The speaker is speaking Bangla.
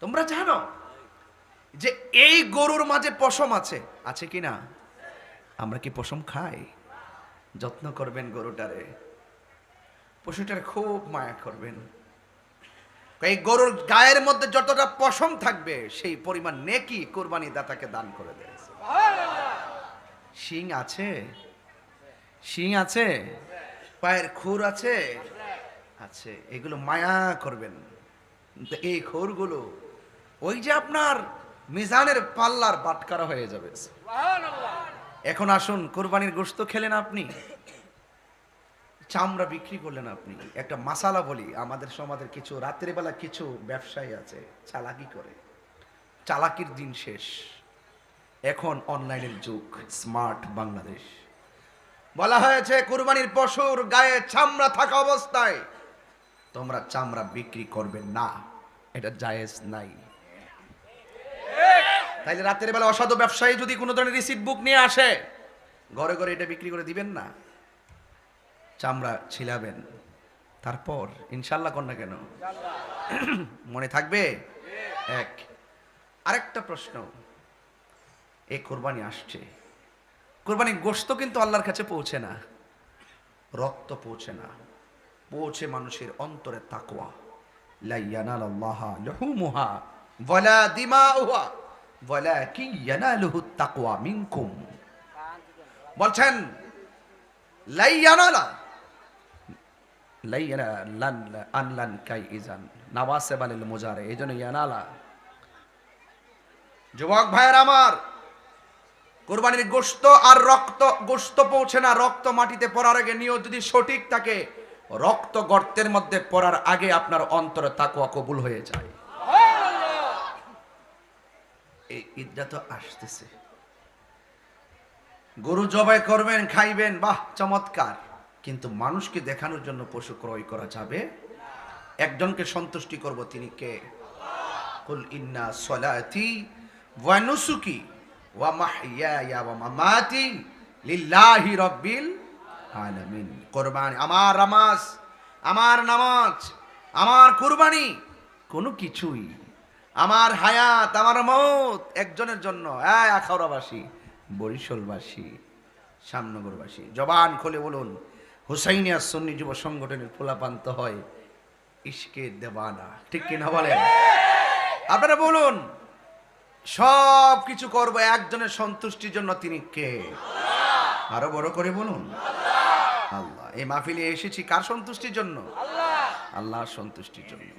তোমরা জানো যে এই গরুর মাঝে পশম আছে? আছে কি না? আমরা কি পশম খাই? যত্ন করবেন গরুটারে। পশুটার খুব মায়া করবেন। এই গরুর গায়ের মধ্যে যতটা পশম থাকবে, সেই পরিমাণ নেকি কোরবানি দাতাকে দান করে দেয়। শিং আছে? শিং আছে? পায়ের খুর আছে? আছে। এগুলো মায়া করবেন। এই খুরগুলো ওই যে আপনার মিজানের পাল্লার বাটকারা হয়ে যাবে। এখন আসুন, কোরবানির গোস্ত খেলেন আপনি, চামড়া বিক্রি করলেন আপনি। একটা মাসালা বলি, আমাদের সমাজের কিছু, রাত্রে বেলা কিছু ব্যবসায়ী আছে, চালাকি করে। চালাকির দিন শেষ। এখন অনলাইনের যুগ, স্মার্ট বাংলাদেশ। বলা হয়েছে, কুরবানির পশুর গায়ে চামড়া থাকা অবস্থায় তোমরা চামড়া বিক্রি করবে না, এটা জায়েজ নাই। তাইলে রাতের বেলা অসাধু ব্যবসায়ী যদি কোনো ধরনের রিসিট বুক নিয়ে আসে, ঘরে ঘরে এটা বিক্রি করে দিবেন না। চামড়া ছিলাবেন। তারপর ইনশাল্লাহ কন্যা কেন? মনে থাকবে? এক। আরেকটা প্রশ্ন। এই কোরবানি আসছে। কোরবানি গোস্ত কিন্তু আল্লাহর কাছে পৌঁছে না। রক্ত পৌঁছে না। পৌঁছে মানুষের অন্তরে তাকওয়া। লা ইয়ানালাল্লাহা লুহুমুহা ওয়ালা দিমাউহা। বলছেন যুবক ভাইয়ের আমার, কোরবানির গোস্ত আর রক্ত গোস্ত পৌঁছে না, রক্ত মাটিতে পড়ার আগে নিয়ত যদি সঠিক থাকে, রক্ত গর্তের মধ্যে পড়ার আগে আপনার অন্তরে তাকুয়া কবুল হয়ে যায়। এই ঈদটা তো আসতেছে। গরু জবাই করবেন, খাইবেন, বাহ, চমৎকার। কিন্তু মানুষকে দেখানোর জন্য পশু ক্রয় করা যাবে? একজনকে সন্তুষ্টি করব তিনি কে? কুল ইন্না সলাতি ওয়া নুসুকি ওয়া ওয়া মামাতি লিল্লাহি রাব্বিল আলামিন। কুরবানি, আমার নামাজ আমার নামাজ, আমার কুরবানি। কোনো কিছুই আমার হায়াত আমার মত একজনের জন্য। হ্যাঁ আখাউড়াবাসী বরিশালবাসী শ্যামনগরবাসী জবান খোলে বলুন হুসাইনিয়া সন্নি যুব সংগঠনের পোলাপান্ত হয় ইশকে দেবানা। ঠিক কিনা বলেন? আপনারা বলুন সব কিছু করব একজনের সন্তুষ্টির জন্য তিনি কে? আরও বড় করে বলুন। আল্লাহ এই মাহফিলে এসেছি কার সন্তুষ্টির জন্য? আল্লাহর সন্তুষ্টির জন্য।